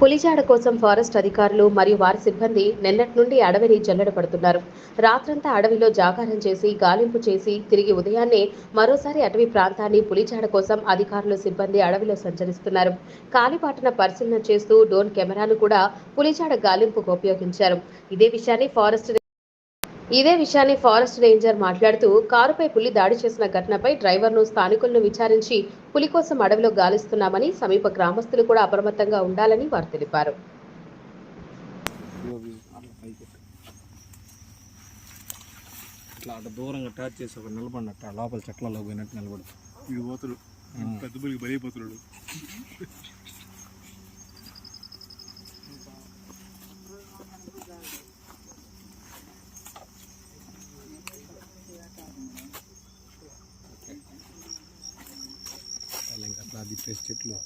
పులిజాడ కోసం ఫారెస్ట్ అధికారులు మరియు వారి సిబ్బంది నిన్నటి నుండి అడవిని జల్లెడ పడుతున్నారు రాత్రంతా అడవిలో జాగారం చేసి గాలింపు చేసి తిరిగి ఉదయాన్నే మరోసారి అటవీ ప్రాంతాన్ని పులిజాడ కోసం అధికారులు సిబ్బంది అడవిలో సంచరిస్తున్నారు. కాలిబాటన పరిశీలన చేస్తూ డ్రోన్ కెమెరాను కూడా పులిజాడ గాలింపుకు ఉపయోగించారు. ఇదే విషయాన్ని ఫారెస్ట్ ఇదే విషయాన్ని ఫారెస్ట్ రేంజర్ మాట్లాడుతూ కారుపై పులి దాడి చేసిన ఘటనపై డ్రైవర్ను స్థానికులను విచారించి పులి కోసం అడవిలో గాలిస్తున్నామని సమీప గ్రామస్తులు కూడా అప్రమత్తంగా ఉండాలని వారు తెలిపారు. ఇట్లా అటు దూరంగా టచ్ చేసి ఒక నిలబడినట్టు ఆ లోపల చెట్లలో పోయినట్టు నిలబడు వీడు పోతుడు పెద్ద పులికి బలైపోతున్నాడు आदि पेस्ट चलो